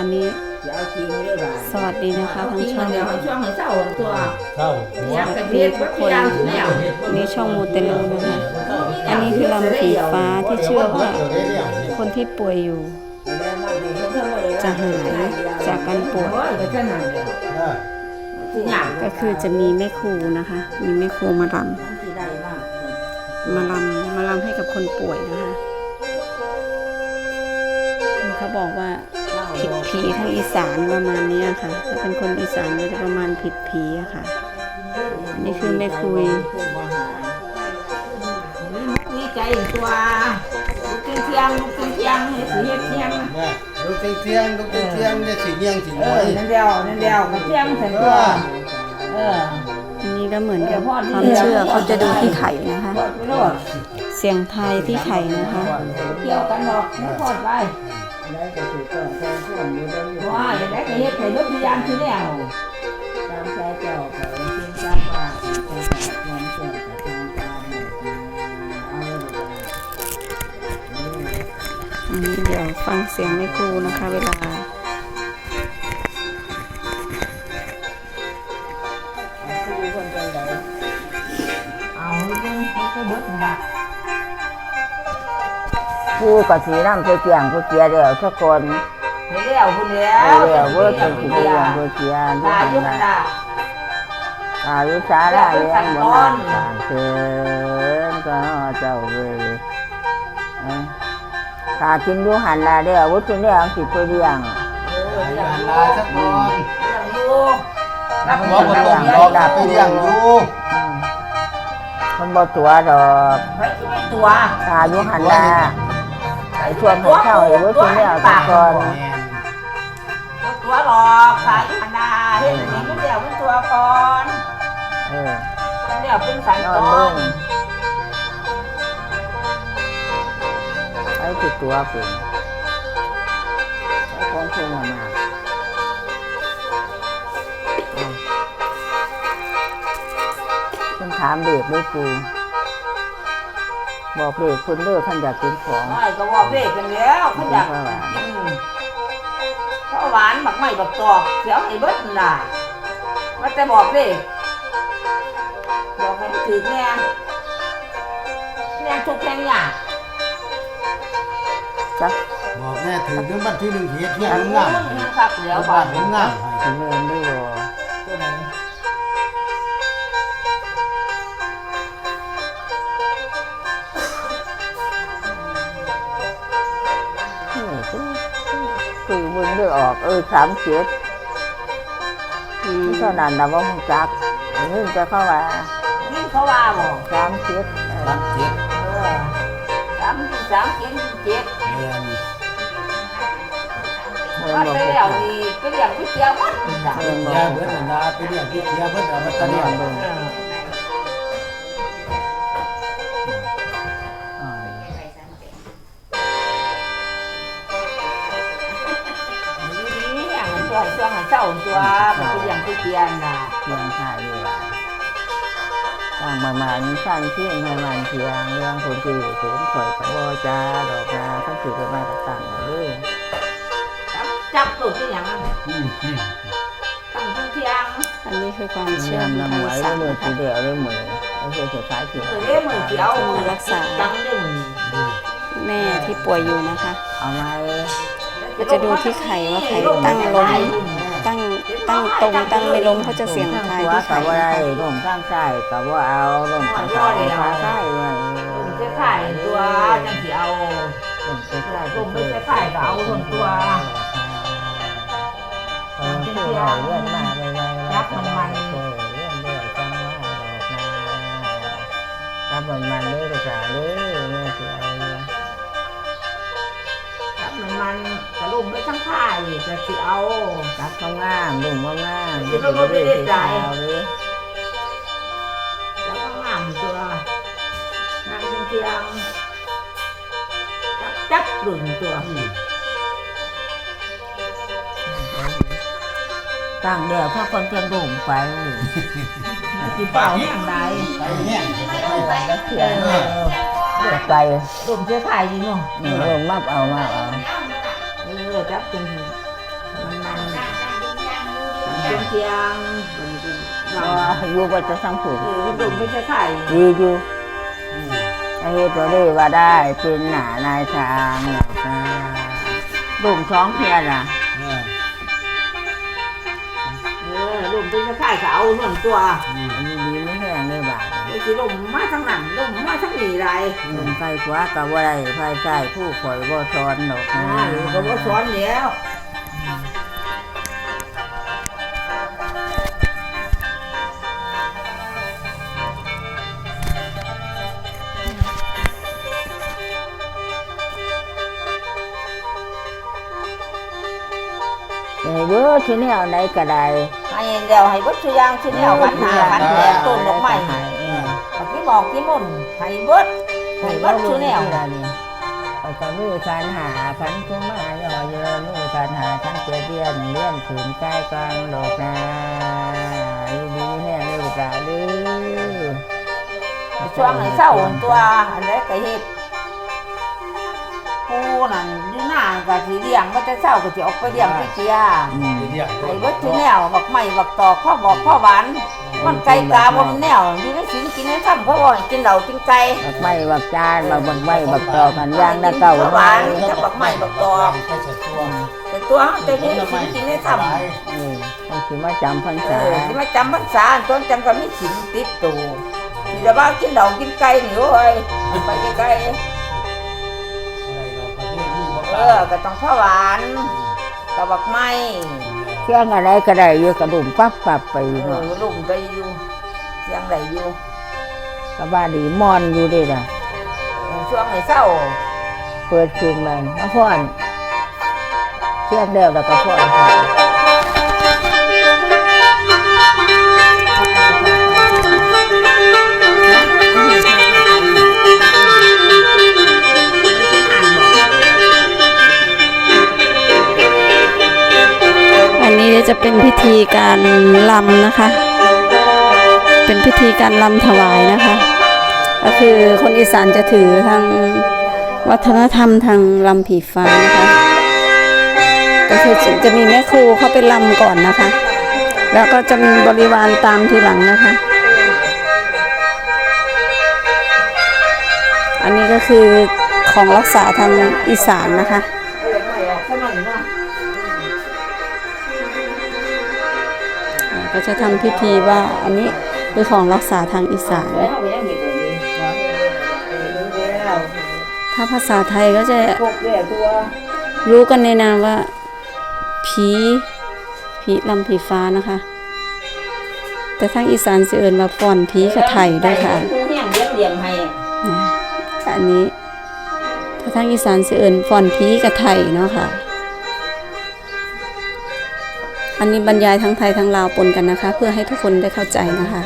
อันนี้เดี๋ยวเอาจริงเลยบ่าสวัสดีนะคะทั้งช่องเดี๋ยวให้ช่วงให้เศร้าตัวเข้าหัวอยากกระเทียมวัดยางเนี่ยนี่ช่องมูเตลูนะคะอันนี้คือลำผีฟ้าที่เชื่อว่าคนที่ป่วยอยู่ จะหายจากการป่วยโอ้ยก็เท่านั้นแหละที่ยากก็คือจะมีแม่ครูนะคะ มีแม่ครูมาลที่ได้มากำมาลำมาลำให้กับคนป่วยนะคะเขาบอกว่า ผิดผีทางอีสานประมาณเนี้ยค่ะถ้าเป็นคนอีสานก็จะประมาณผิดผีอะค่ะอันนี้คือแม่คุยนี่ใจตัวลูกเทียงลูกเทียงให้สีเฮ็ดเทียงลูกเทียงลูกเทียงเนี่ยสีเมียงสีเอน้ออยนั่นเดียวนั่นเดียวกระเทียมใส่ตัวเอออันนี้ก็เหมือนกับความเชื่อเขาจะดูที่ไข่นะคะพอดไปโลดเสียงไทายที่ไข่นะคะ เกี่ยวกันดอกไม่พอดไป ว่าอย่างไรก็เฮ็ดให้ลูกพยานที่แล้วตามใจเจ้าเขาซึ่งทราบว่าจะทำความเชื่อกับทางการเอาเลยอันนี้เดี๋ยวฟังเสียงแม่ครูนะคะ เวลาคือคนจังใดเอาเรื่องให้ก็เบิดนั่นล่ะ ผู้กับสีน้ำเจียงผู้เกียเดียวทุกคนเดแล้วพุ่นแล้วเดียวเว้ยเป็นสีเกียงผู้เกียทุกตายคยุนคนะน่ะอายุสาระเลี้ยงบนนานตางเชิญก็เจ้าเว้ยถ้ากินอยู่หันลาเดียววุ้นเดียวสิไปเลี้ยงเออหเรื่องลานลาสักก่อนอยู่รับหัวคนตรงเราไปเลี้ยงอยู่มันบ่ตัวดอกไปที่ไม่ตัวถ้าอายุหันลา ไอ้ชวนให้เข้าให้วุ้นเดียวทุกคนตัวหลอกขายพันดาเฮ็ดอย่างนี้มันเดียวเป็นตัวก่อนเออมันเดียวเป็นสันนอก่นอลนงไอ้ติดตัวเป็นไอ้ของเชิงมามาต้องถามเด็กด้วยปู บอกเด็กคุณเลิกท่านอยากกินของน้อยก็บอกเด็กกันแล้วเขาอยากกินข้าวหวานบักไม่บักตอกเสียวให้เบิดนั่นล่ะว่าแต่บอกเด็กบอกให้ถือแน่แน่ทุกแน่ยากจักบอกแม่ถือถึงบันที่หนึ่งเฮียเที่ยงโอ้งามยยังคักเดี๋ยวบ้าบ้านนผมงามถึงเงินด้วย อมึงเลือกออก เออสามเจ็ดอืมเท่านั้นนะว่ามึงจักอันนี้จะเข้ามานี่เขาว่าบอกสามเจ็ดเออสามเจ็ดเออสามสามเจ็ดเจ็ดเรียนเงินว่าบอกไปกูแล้วนี่ไปเลี้ยงก๋วยเตี๋ยวมันจ้ะเงินบอแย่กเบิดลาไปเลี้ยงพี่เทียเบิดเอามาตะเงิเลี้ยงาตัวมันไปเลี้ยงก๋วยเตียวน่ะเพียงชายดีกว่าต่างมามานี่สั้นเที่ยงให้มันเพียงเรื่องคนที่สูงข่อยกับวจ้าดอกนาท่านถือกันมาต่างๆเลยจับจับลูกที่อย่างนั้นอืมอืมตั้งทั้งเที่ยงอันนี้คือความเชื่อมนำทางไวอีสานเลยนะมือสีเดียวเลยมือไม่ใช่สุดท้ายถือเออเด้มือเดียวรักษาจังได้มือแม่ที่ป่วยอยู่นะคะ เอาไว้ก็จะดูที่ไข่ว่าไข่ตั้งลมตั้ง ตั้งตรงตั้งไม่ล้มเขาจะเสียงทายหัวที่กัไข่บว่าได้ร่มข้างใต้กับว่าเอาร่มข้างใต้ขาใต้ไว้มันจะขายตัวจังสิเอาร่มข้างใต้ร่มไม่ใช่ขายก็เอาส่วนตัวเออเชื่อเราเลื่อนมาไวๆรับมันมันเออเลื่อนเลื่อนจังว่าดอกนารับมันมันเลยภาษาเลยแม่เสียเอาเลยครับ มันมันกระลุ่มไม่ทั้งขายจะสิเอารับเขางามลุ่มเขางามเดี๋ยวเราไม่ได้จ่ายเอาเลยแล้วก็งามตัวนั่งเตียงจับจับหลุนตัวตั้งเดียวถ้าคนเพียงลุ่มไปที่เปล่าแห่งใดไปแห้งไปไปเพียงเดือดไปหลุมจะขายดีเนาะเออมาเอามาเอา เออจับจนเชียงเชียงอ๋ออยู่บ่จะสังผูกเออดุมไม่ใช่ไข่ดีอยู่ไอ้เฮ็ดตัวนี้ว่าได้เป็นหน้านายทางหลักนะดุ่มท้องเพียน่ะ เออเออดุมเป็นไข่เขาเอา บาดไอ้ที่ดุมมาทั้งนั้นดุมมาทั้งนี้ไรดุ่มไฟขวากับว่าไรไฟใต้ผู้ข่อยบ่ทอนดอกอ่านะก็ว่าสอนแล้วไอ้เบ้อที่แนวไหนก็ได้ให้เดี๋ยวให้วัดชยางชิ้นเดียวกันหากันแหลมต้นดอกไม้ให้เออบั กที่บอกที่มุ่นให้เบิดให้เบิดชื่อแนวนี่ไปก็มือการหาขันกุมาย่อเยอะมือการหาขันเจเดียนเลี้ยนขืนใกล้กลางโลกนาอยู่ดีแห้งเลยบุกาดื้อช่วงให้เศร้าตัวอันใดก็เฮ็ดผู้นั่นอยู่หน้าก็สิเลี้ยงก็จะเศร้าก็สิออกไปเลี้ยงพี่เจียอืมไปเรียกให้เบิดชื่อแนวบักไม้บักตอกพ่อบอกพ่อหวาน มันไก่กาบ่มีแนวอยู่ในสินกินในถ้ำเขาบ่ให้กินเหล้ากินไก่บักไม้บักจานบักบักไม้บักตอกันย่างนะเก่าหวานจะบักไม้บักตอกไปเสร็จตัวแต่ตัวเฮาจะอยู่ในสินกินในถ้ำเออต้องสิมาจำพรรเอษาอที่มาจำพรรษาต้นจังก็มีสินติดตัวที่จะว่ากินเหล้ากินไก่นี่โอ้ยไปไกลๆอะไรเราประเทศนี้บ่เออก็ต้องข้าวหวานกับบักไม้ เที่ยงอะไรก็ได้อยู่กระดุมปั๊บปั๊บไปเอเนาะอลุ่มไปอยู่เสียงไหลอยู่ก็บ้าดีมอนอยู่เด้ล่ะเออช่วงไหนเศร้า เปิดคืนมันมาพ่อนเที่ยงแล้วแล้วก็พ่อน นี้จะเป็นพิธีการลำนะคะ เป็นพิธีการลำถวายนะคะ ก็คือคนอีสานจะถือทางวัฒนธรรมทางลำผีฟ้านะคะก็คือจะจะมีแม่ครูเขาไปลำก่อนนะคะ แล้วก็จะมีบริวารตามทีหลังนะคะ อันนี้ก็คือของรักษาทางอีสานนะคะ ก็จะทำพิธีว่าอันนี้คือของรักษาทางอีสาน ถ้าภาษาไทยก็จะรู้กันในนามว่าผีผีลำผีฟ้านะคะ แต่ทางอีสานสิเอินมาฟอนผีกระไถด้วยค่ะอันนี้ถ้าทางอีสานสิเอินฟ้อนผีกระไถเนาะค่ะ อันนี้บรรยายทั้งไทยทั้งลาวปนกันนะคะ เพื่อให้ทุกคนได้เข้าใจนะคะ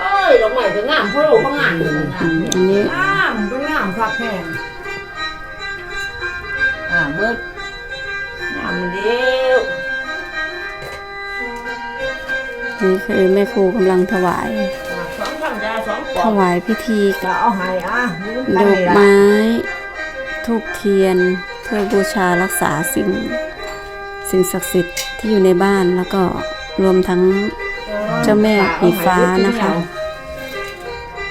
เอ้ยดอกไม้ก็งามเพราะลูกก็งามอยู่นะอืมอันนี้งามเป็นงามคักแพงอ่าเบิดงามเดียวนี่คือแม่ครูกำลังถวายสองคำยาสองปถอกวายพิธีจะเอาให้อะดอกไม้ ทูบเทียน เพื่อบูชารักษาสิ่งสิ่งศักดิ์สิทธิ์ที่อยู่ในบ้านแล้วก็รวมทั้งเจ้าแม่ผีฟ้านะคะ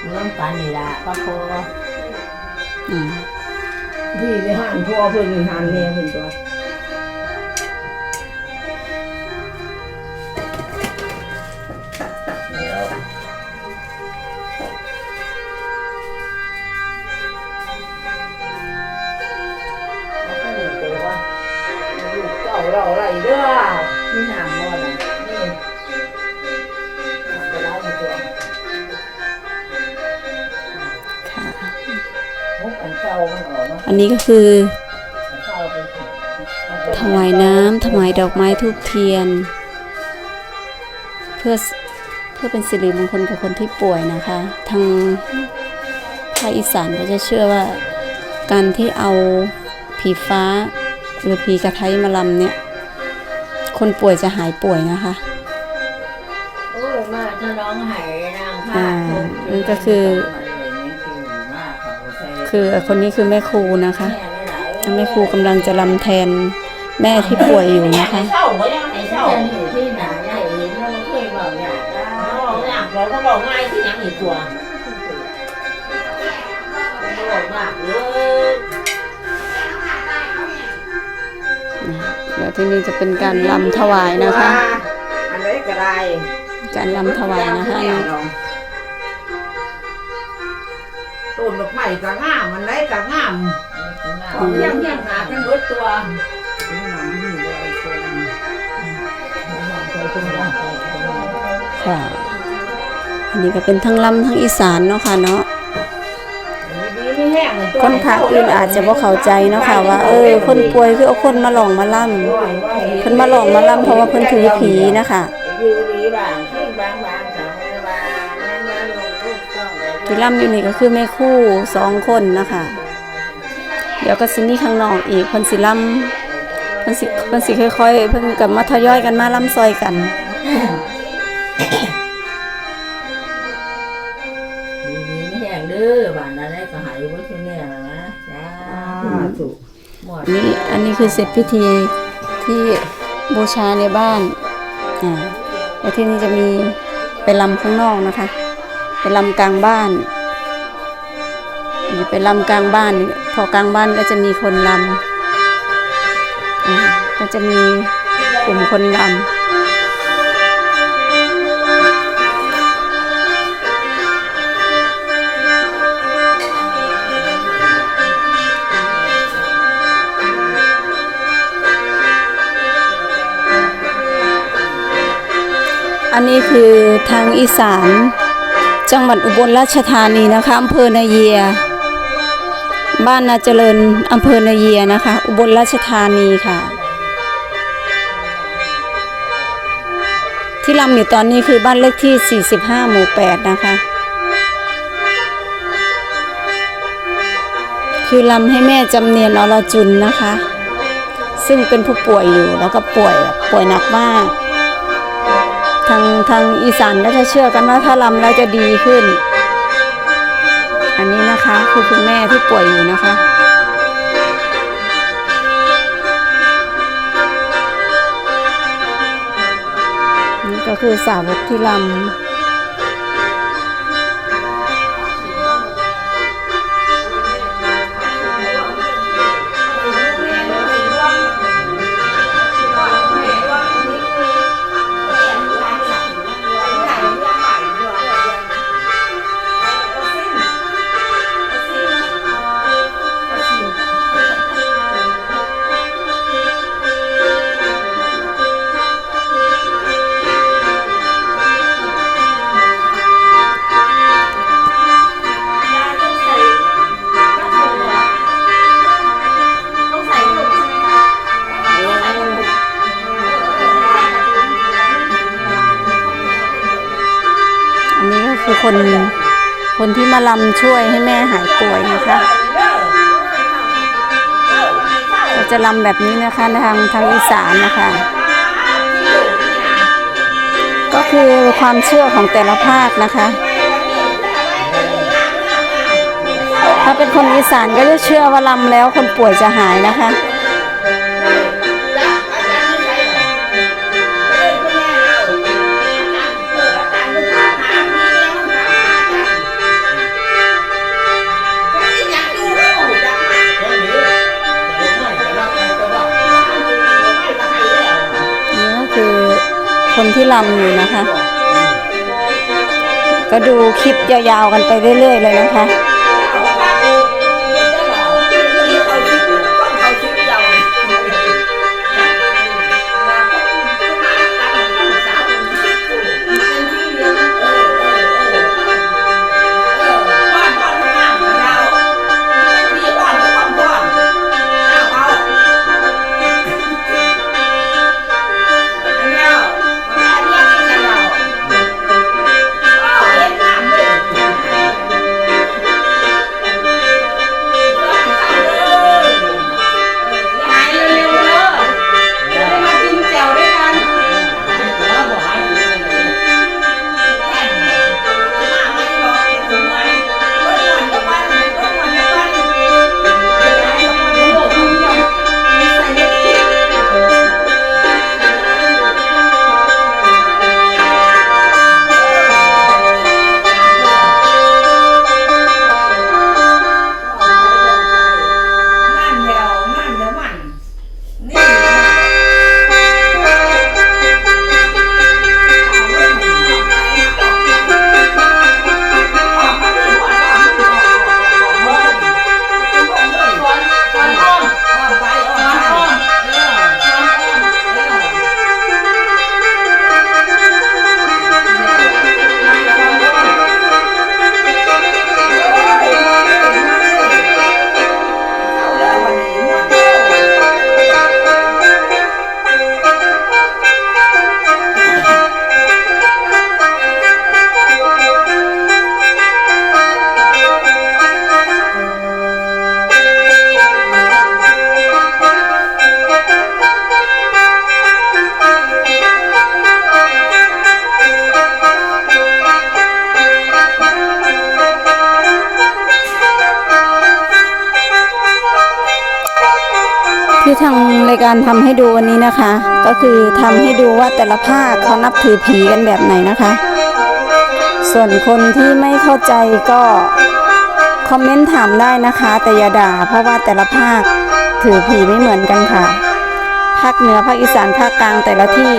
เรื่องการนี่ละก็พออืมพี่ไปหันพ่อเพื่อนหันแม่เพื่อนตัว ออกมาอันนี้ก็คือเข้าไปค่ะถวายน้ำถวายดอกไม้ทูบเทียน เพื่อเพื่อเป็นสิริมงคลกับคนที่ป่วยนะคะ ทางภาคอีสานก็จะเชื่อว่า การที่เอาผีฟ้า หรือผีกระไทมาลำเนี่ย คนป่วยจะหายป่วยนะคะโอ้ยมาถ้าน้องหายนางอ่านั่นก็คือ คือคือคนนี้คือแม่ครูนะคะแม่ครูกำลังจะลำแทนแม่ที่ป่วยอยู่นะคะเศร้าก็ยังให้เศร้าเห็นอยู่ที่ไหนไหนเห็นเราเคยบอกอยากได้บอกยากเราก็บอกง่ายที่ยังอีกตัวบอกยากเลยเดี๋ยวที่นี่จะเป็นการลำถวายนะคะ อันนี้ก็ได้การลำถวายนะคะ อันนี้ต้นดอกไม้ก็งามมันได้ก็งามของเพียงเพียงหากันเบิดตัวค่ะ อันนี้ก็เป็นทั้งลำทั้งอีสานเนาะค่ะเนาะคนภาคอื่นอาจจะบ่เข้าใจเนาะค่ะว่า เออ คนป่วยคือเอาคนมาหลองมาล่ำเพิ่นมาหลองมาล่ำเพราะว่าเพิ่นถือผีนะคะ ที่ล่ำอยู่นี่ก็คือแม่ครู่สองคนนะคะ เดี๋ยวก็สิมีข้างนอกอีกเพิ่นสิล่ำเพิ่นสิเพิ่นสิค่อยๆเพิ่นกับมาทยอยกันมาล่ำซอยกันดีดีไม่แห้งเด้อบางนั้นได้ก็หายไว้ที่เนี่ยนะจ้าถูกหมดอันนี้อันนี้คือเสร็จพิธีที่บูชาในบ้านอ่าแล้วที่นี่จะมีไปลำข้างนอกนะคะ ไปลำกลางบ้านนี่ไปลำกลางบ้าน พอกลางบ้านก็จะมีคนลำก็จะมีกลุ่มคนลำอันนี้คือทางอีสาน จังหวัดอุบลราชธานีนะคะอำเภอนาเยีย บ้านนาเจริญอำเภอนาเยียนะคะ อุบลราชธานีค่ะ ที่ลำอยู่ตอนนี้คือบ้านเลขที่ 45 หมู่ 8 นะคะ คือลำให้แม่จำเนียนอรจุนนะคะ ซึ่งเป็นผู้ป่วยอยู่แล้วก็ป่วยป่วยหนักมาก ทางทางอีสานก็จะเชื่อกันว่าถ้าลำแล้วจะดีขึ้น อันนี้นะคะคือคุณแม่ที่ป่วยอยู่นะคะนี่ก็คือสาวกที่ลำำช่วยให้แม่หายป่วยนะคะเราจะลำแบบนี้นะคะทางทางอีสานนะคะ ก็คือความเชื่อของแต่ละภาคนะคะ ถ้าเป็นคนอีสานก็จะเชื่อว่าลำแล้วคนป่วยจะหายนะคะ ที่ลำอยู่นะคะ ก็ดูคลิปยาวๆกันไปเรื่อยๆเลยนะคะ คือทำให้ดูว่าแต่ละภาคเขานับถือผีกันแบบไหนนะคะ ส่วนคนที่ไม่เข้าใจก็คอมเมนต์ถามได้นะคะ แต่อย่าด่าเพราะว่าแต่ละภาคถือผีไม่เหมือนกันค่ะ ภาคเหนือภาคอีสานภาคกลางแต่ละที่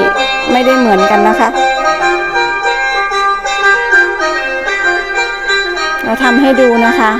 ไม่ได้เหมือนกันนะคะเราทำให้ดูนะคะ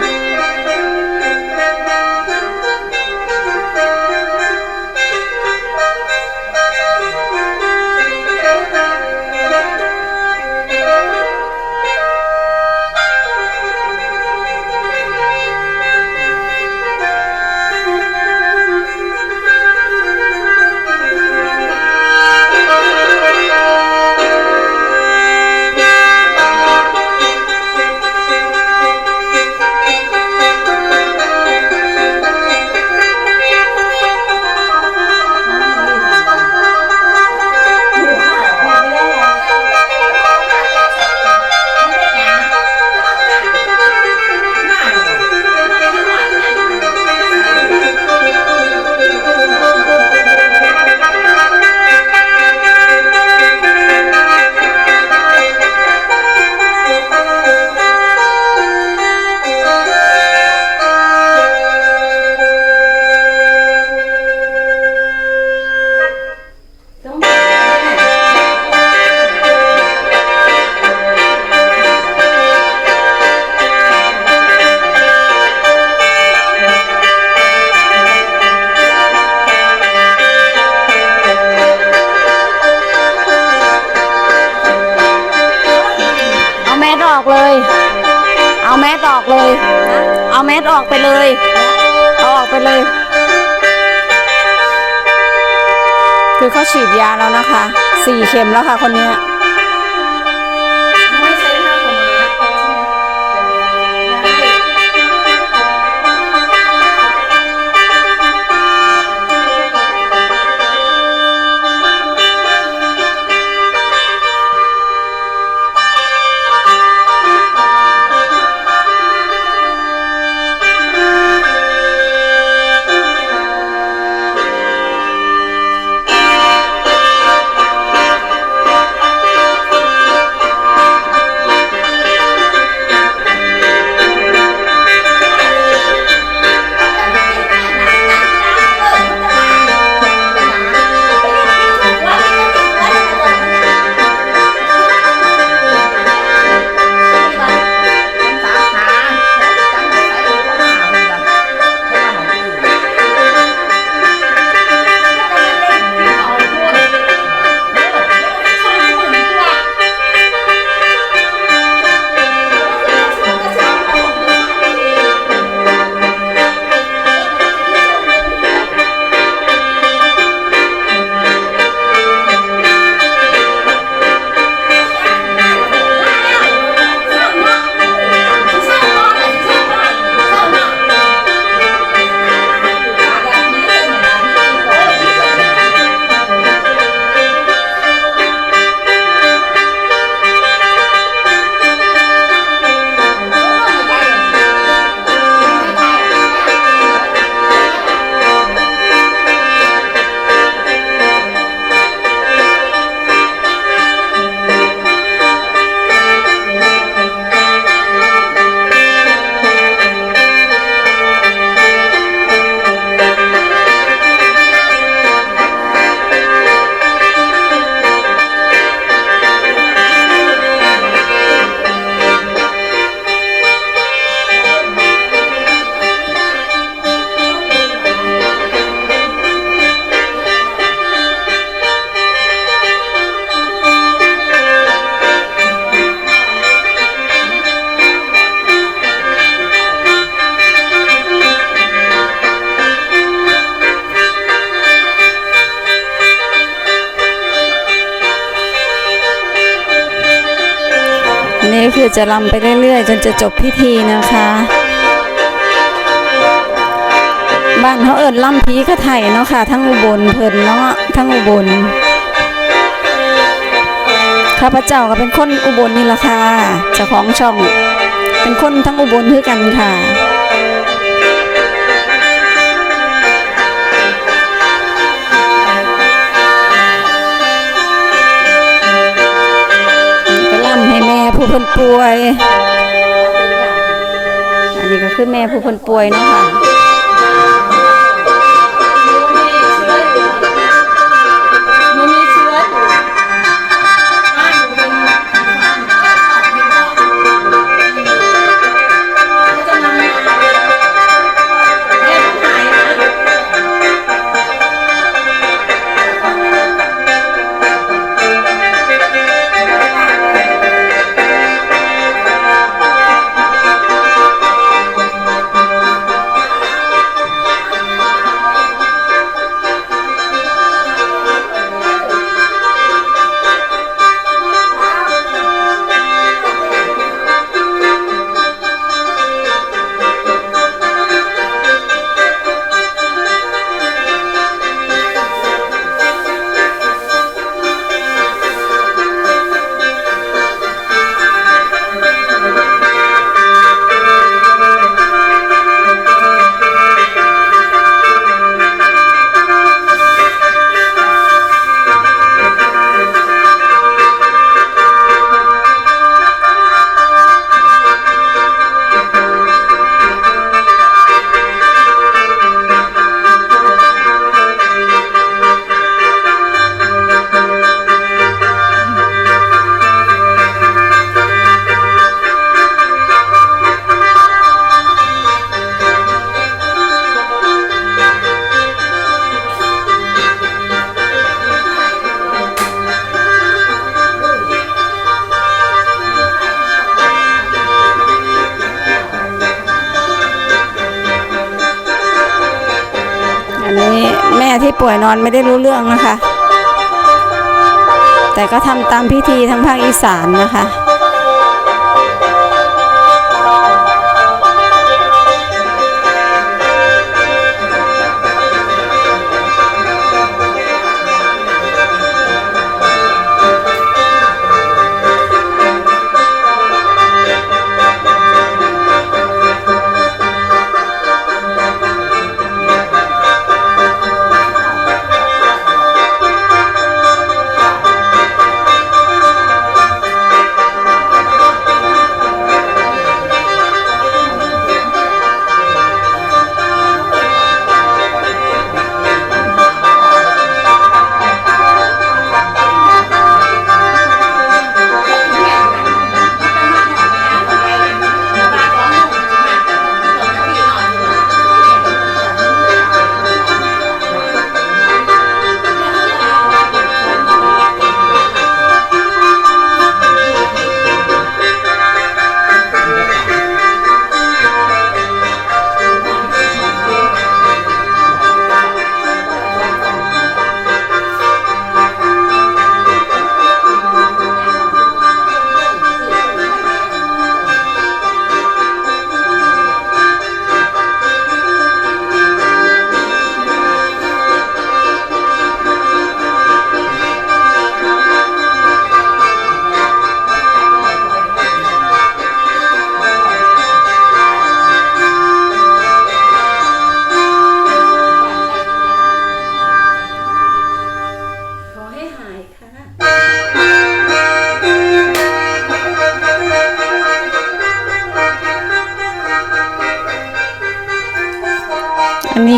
ฉีดยาแล้วนะคะสี่เข็มแล้วค่ะคนนี้ จะรำไปเรื่อยๆ จนจะจบพิธีนะคะ บ้านเขาเอิญล่ำพีกระไถเนาะค่ะ ทั้งอุบลเพิ่นเนาะทั้งอุบลข้าพเจ้าก็เป็นคนอุบลนี่ละค่ะเจ้าของช่อง เป็นคนทั้งอุบลคือกันค่ะ เพิ่นป่วย อันนี้ก็คือแม่ผู้คนป่วยเนาะค่ะ นอนไม่ได้รู้เรื่องนะคะ แต่ก็ทำตามพิธีทางภาคอีสานนะคะ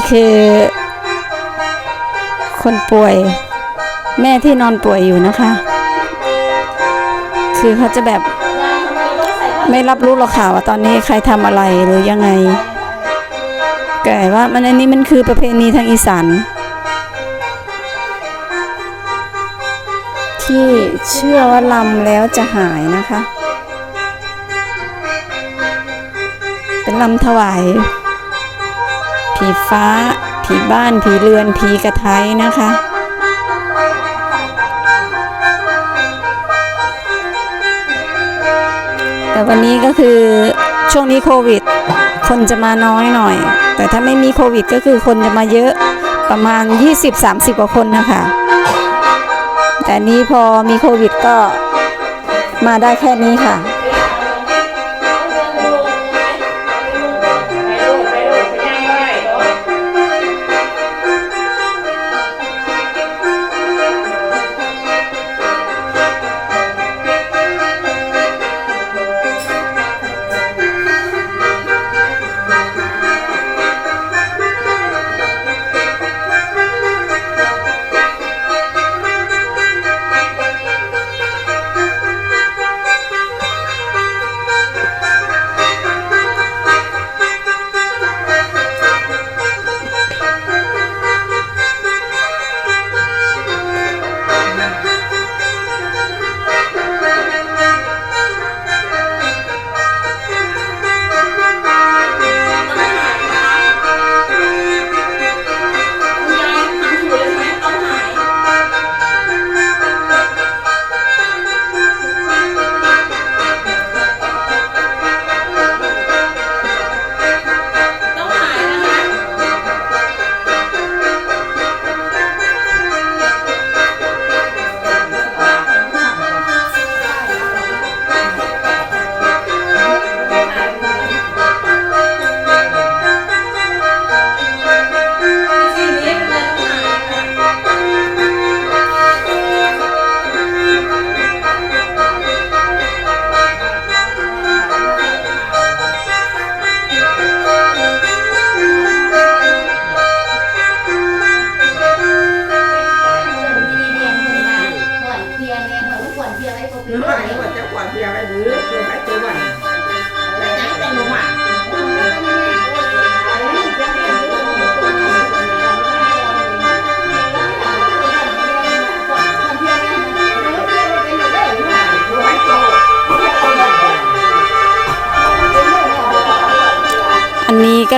คือ คนป่วย แม่ที่นอนป่วยอยู่นะคะ คือเขาจะแบบ ไม่รับรู้หรอกค่ะว่าตอนนี้ใครทำอะไรหรือยังไงแต่ว่ามันอันนี้มันคือประเพณีทางอีสานที่เชื่อว่าลำแล้วจะหายนะคะ เป็นลำถวาย ผีฟ้า ผีบ้านผีเรือนผีกระไทยนะคะ แต่วันนี้ก็คือช่วงนี้โควิด คนจะมาน้อยหน่อย แต่ถ้าไม่มีโควิดก็คือคนจะมาเยอะประมาณ 20-30 กว่าคนนะคะ แต่นี้พอมีโควิดก็มาได้แค่นี้ค่ะ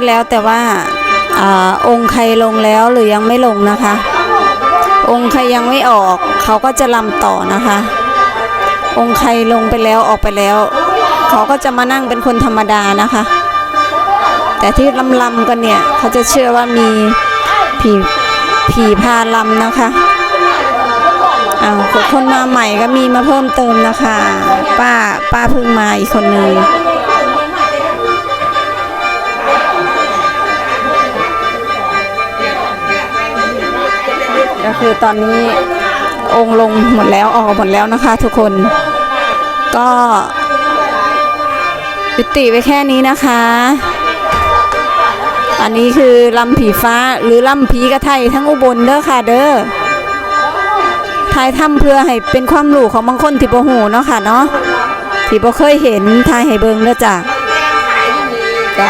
แล้วแต่ว่าอาองค์ใครลงแล้วหรือยังไม่ลงนะคะ องค์ใครยังไม่ออกเขาก็จะลำต่อนะคะ องค์ใครลงไปแล้วออกไปแล้วเขาก็จะมานั่งเป็นคนธรรมดานะคะ แต่ที่ลำลำกันเนี่ยเขาจะเชื่อว่ามีผีผีพาลำนะคะอ้าวคนมาใหม่ก็มีมาเพิ่มเติมนะคะ ป้าป้าเพิ่งมาอีกคนหนึ่ง คือตอนนี้องค์ลงหมดแล้วออกหมดแล้วนะคะทุกคน ก็ยุติไว้แค่นี้นะคะ อันนี้คือลำผีฟ้าหรือลำผีกระไทยทั้งอุบลเด้อค่ะเด้อทายทำเพื่อให้เป็นความรู้ของบางคนที่บ่หูเนาะค่ะเนาะที่บ่เคยเห็นทายให้เบิงเด้อจ้ะจ้ะ